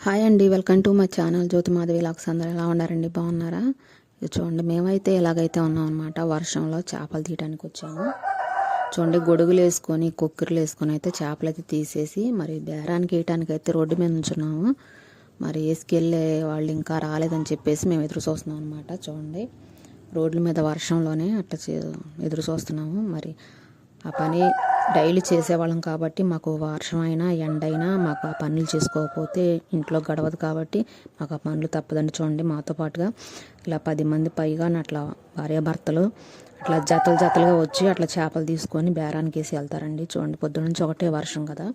Hi అండి welcome to my channel Jyothi Madhavi lakhs. అందరూ ఎలా ఉన్నారండి? బాగున్నారా? చూడండి మేమైతే ఎలాగైతే ఉన్నాం అనమాట వర్షంలో చేపలు తీయడానికి వచ్చాము. చూడండి గొడుగులు వేసుకొని కుక్కర్లు వేసుకొని అయితే చేపలు అయితే తీసేసి మరి బేరానికి వేయటానికి అయితే రోడ్డు మీద ఉంచున్నాము మరి వేసుకెళ్ళే వాళ్ళు ఇంకా రాలేదని చెప్పేసి మేము ఎదురు చూస్తున్నాం అనమాట చూడండి రోడ్ల మీద వర్షంలోనే అట్లా చే- ఎదురు చూస్తున్నాము. మరి ఆ పని డైలీ చేసేవాళ్ళం కాబట్టి మాకు వర్షం అయినా ఎండ అయినా మాకు ఆ పనులు చేసుకోకపోతే ఇంట్లో గడవదు కాబట్టి మాకు ఆ పనులు తప్పదండి చూడండి మాతో పాటుగా. ఇలా పది మంది పైగా అట్లా భార్యాభర్తలు అట్లా జతలు జతలుగా వచ్చి అట్లా చేపలు తీసుకొని బేరానికి వేసి వెళ్తారండి. చూడండి పొద్దు నుంచి ఒకటే వర్షం కదా.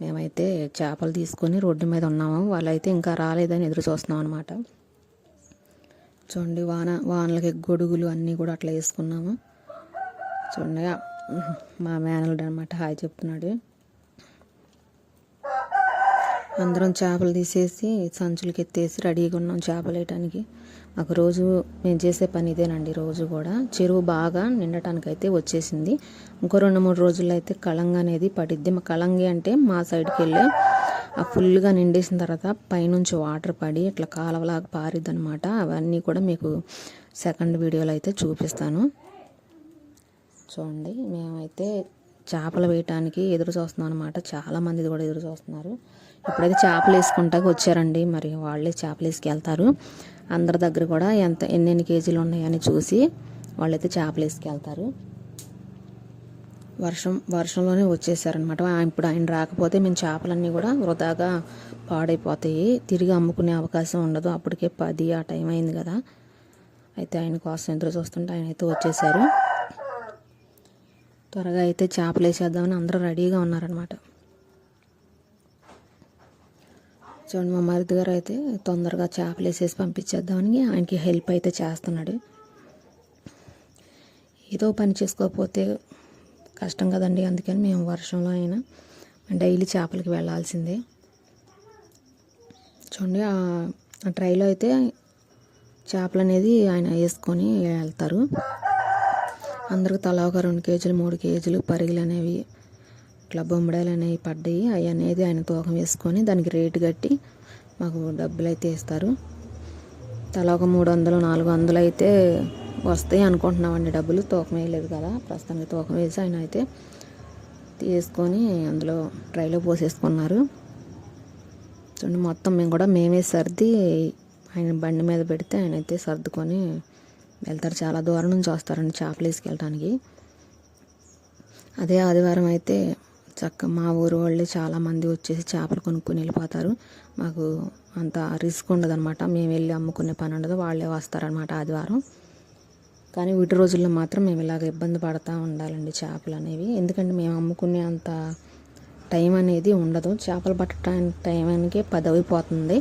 మేమైతే చేపలు తీసుకొని రోడ్డు మీద ఉన్నాము. వాళ్ళైతే ఇంకా రాలేదని ఎదురు చూస్తున్నాం అనమాట చూడండి వాన వానలకి గొడుగులు అన్నీ కూడా అట్లా వేసుకున్నాము. చూడండి మా మేనల్డ్ అనమాట హాయ్ చెప్తున్నాడు. అందరం చేపలు తీసేసి సంచులకి ఎత్తేసి రెడీగా ఉన్నాం చేపలు వేయటానికి. మాకు రోజు మేము చేసే పని ఇదేనండి రోజు కూడా. చెరువు బాగా నిండటానికి అయితే వచ్చేసింది. ఇంకో రెండు మూడు రోజుల్లో అయితే కళంగ అనేది పడిద్ది. మా కళంగి అంటే మా సైడ్కి వెళ్ళి ఆ ఫుల్గా నిండేసిన తర్వాత పైనుంచి వాటర్ పడి ఇట్లా కాలవలాగా పారిద్ది అనమాట అవన్నీ కూడా మీకు సెకండ్ వీడియోలో అయితే చూపిస్తాను. చూడండి మేమైతే చేపలు వేయటానికి ఎదురు చూస్తున్నాం అనమాట చాలా మంది కూడా ఎదురు చూస్తున్నారు. ఇప్పుడైతే చేపలు వేసుకుంటాక వచ్చారండి. మరి వాళ్ళే చేపలు వేసుకెళ్తారు. అందరి దగ్గర కూడా ఎంత ఎన్నెన్ని కేజీలు ఉన్నాయని చూసి వాళ్ళైతే చేపలు వేసుకెళ్తారు. వర్షం వర్షంలోనే వచ్చేసారనమాట ఇప్పుడు ఆయన రాకపోతే మేము చేపలన్నీ కూడా వృధాగా పాడైపోతాయి. తిరిగి అమ్ముకునే అవకాశం ఉండదు. అప్పటికే పది ఆ టైం అయింది కదా. అయితే ఆయన కోసం ఎదురు చూస్తుంటే ఆయన అయితే వచ్చేసారు. త్వరగా అయితే చేపలు వేసేద్దామని అందరూ రెడీగా ఉన్నారనమాట చూడండి మా మరిది గారు అయితే తొందరగా చేపలు వేసేసి పంపించేద్దామని ఆయనకి హెల్ప్ అయితే చేస్తున్నాడు. ఏదో పని చేసుకోకపోతే కష్టం కదండి అందుకని మేము వర్షంలో అయినా డైలీ చేపలకి వెళ్ళాల్సిందే. చూడండి ఆ ట్రైలో అయితే చేపలు అనేది ఆయన వేసుకొని వెళ్తారు. అందరికి తలా ఒక రెండు కేజీలు మూడు కేజీలు పరిగిలు అనేవి ఇట్లా బొమ్మడాలు అనేవి పడ్డాయి. అవి అనేది ఆయన తూకం వేసుకొని దానికి రేటు కట్టి మాకు డబ్బులు అయితే ఇస్తారు. తలా ఒక మూడు వందలు నాలుగు వందలు అయితే వస్తాయి అనుకుంటున్నామండి డబ్బులు. తూకం వేయలేదు కదా. ప్రస్తుతానికి తూకం వేసి ఆయన అయితే తీసుకొని అందులో ట్రైలో పోసేసుకున్నారు. చూడండి మొత్తం మేము కూడా మేమే సర్ది ఆయన బండి మీద పెడితే ఆయన అయితే సర్దుకొని వెళ్తారు. చాలా దూరం నుంచి వస్తారండి చేపలు వేసుకెళ్ళటానికి అదే ఆదివారం అయితే చక్క మా ఊరు వాళ్ళు చాలామంది వచ్చేసి చేపలు కొనుక్కొని వెళ్ళిపోతారు. మాకు అంత రిస్క్ ఉండదన్నమాట. మేము వెళ్ళి అమ్ముకునే పని ఉండదు. వాళ్ళే వస్తారనమాట ఆదివారం. కానీ వీటి రోజుల్లో మాత్రం మేము ఇలాగ ఇబ్బంది పడతా ఉండాలండి చేపలు అనేవి. ఎందుకంటే మేము అమ్ముకునే అంత టైం అనేది ఉండదు. చేపలు పట్టడానికి టైంకి పది అయిపోతుంది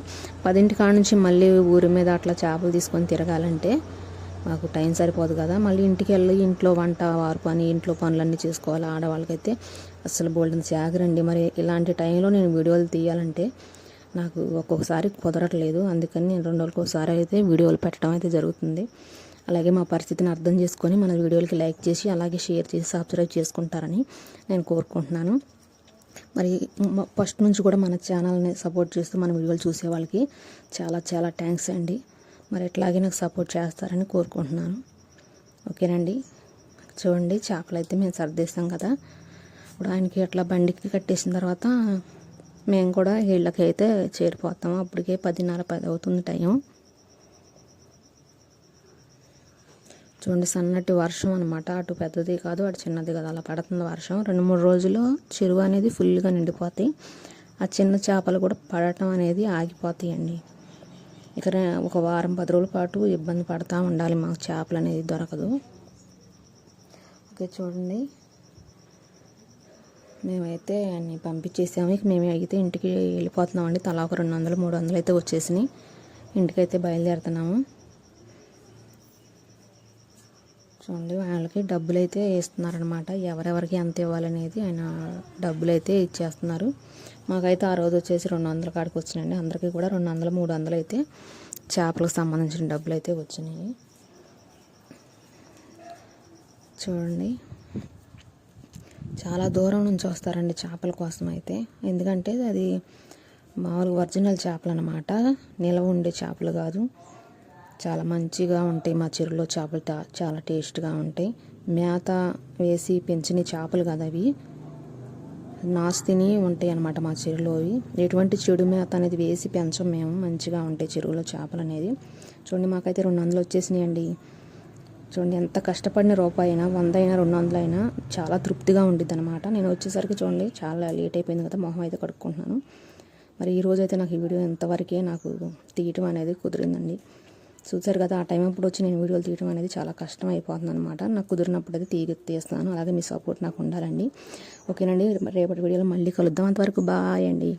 పదింటి కాడ నుంచి మళ్ళీ ఊరి మీద అట్లా చేపలు తీసుకొని తిరగాలంటే మాకు టైం సరిపోదు కదా. మళ్ళీ ఇంటికి వెళ్ళి ఇంట్లో వంట వారు పని ఇంట్లో పనులన్నీ చేసుకోవాలి ఆడవాళ్ళకైతే? అసలు బోల్డెన్ సాగరండి మరి ఇలాంటి టైంలో నేను వీడియోలు తీయాలంటే నాకు ఒక్కొక్కసారి కుదరట్లేదు. అందుకని నేను రెండు రోజులకు ఒకసారి అయితే వీడియోలు పెట్టడం అయితే జరుగుతుంది. అలాగే మా పరిస్థితిని అర్థం చేసుకొని మన వీడియోలకి లైక్ చేసి అలాగే షేర్ చేసి సబ్స్క్రైబ్ చేసుకుంటారని నేను కోరుకుంటున్నాను. మరి ఫస్ట్ నుంచి కూడా మన ఛానల్ని సపోర్ట్ చేస్తూ మన వీడియోలు చూసే వాళ్ళకి చాలా చాలా థ్యాంక్స్ అండి. మరి ఎట్లాగే నాకు సపోర్ట్ చేస్తారని కోరుకుంటున్నాను. ఓకేనండి? చూడండి చేపలు అయితే మేము సర్దేస్తాం కదా. ఇప్పుడు ఆయనకి అట్లా బండికి కట్టేసిన తర్వాత మేము కూడా ఇళ్ళకి అయితే చేరిపోతాము అప్పటికే పదిన్నర పది అవుతుంది టైం చూడండి సన్నటి వర్షం అనమాట అటు పెద్దది కాదు అటు చిన్నది కాదు. అలా పడుతుంది వర్షం. రెండు మూడు రోజులు చెరువు అనేది ఫుల్గా నిండిపోతాయి. ఆ చిన్న చేపలు కూడా పడటం అనేది ఆగిపోతాయండి. ఇక్కడ ఒక వారం పది రోజుల పాటు ఇబ్బంది పడతా ఉండాలి. మాకు చేపలు అనేది దొరకదు. ఓకే చూడండి. మేమైతే అన్ని పంపించేసాము. ఇక మేము అయితే ఇంటికి వెళ్ళిపోతున్నామండి. తలా ఒక రెండు వందలు మూడు వందలు అయితే వచ్చేసినాయి. ఇంటికైతే బయలుదేరుతున్నాము. చూడండి వాళ్ళకి డబ్బులు అయితే ఇస్తున్నారనమాట ఎవరెవరికి ఎంత ఇవ్వాలనేది ఆయన డబ్బులు అయితే ఇచ్చేస్తున్నారు. మాకైతే ఆ రోజు వచ్చేసి రెండు వందల కాడికి వచ్చినాయండి. అందరికీ కూడా రెండు వందలు మూడు వందలు అయితే చేపలకు సంబంధించిన డబ్బులు అయితే వచ్చినాయి. చూడండి. చాలా దూరం నుంచి వస్తారండి చేపల కోసం అయితే. ఎందుకంటే అది మామూలుగా ఒరిజినల్ చేపలు అనమాట నిలవ ఉండే చేపలు కాదు. చాలా మంచిగా ఉంటాయి. మా చెరువులో చేపలు చాలా టేస్ట్గా ఉంటాయి. మేత వేసి పెంచిన చేపలు కదా అవి. నాస్తిని ఉంటాయి అన్నమాట మా చెరువులో అవి. ఎటువంటి చెడు మేత అనేది వేసి పెంచం మేము. మంచిగా ఉంటాయి చెరువులో చేపలు అనేది. చూడండి మాకైతే రెండు వందలు వచ్చేసినాయండి. చూడండి ఎంత కష్టపడిన రూపాయి అయినా వంద అయినా రెండు వందలు అయినా చాలా తృప్తిగా ఉండిద్ది అనమాట నేను వచ్చేసరికి చూడండి చాలా లేట్ అయిపోయింది కదా మొహం అయితే కడుక్కుంటున్నాను. మరి ఈరోజైతే అయితే నాకు ఈ వీడియో ఎంతవరకే నాకు తీయటం అనేది కుదిరిందండి. చూసారు కదా ఆ టైం అప్పుడు వచ్చి నేను వీడియోలు తీయడం అనేది చాలా కష్టం అయిపోతుంది అనమాట నాకు కుదిరినప్పుడు అయితే తీగ తీస్తాను. అలాగే మీ సపోర్ట్ నాకు ఉండాలండి. ఓకేనండి రేపటి వీడియోలో మళ్ళీ కలుద్దాం. అంతవరకు బాయ్ అండి.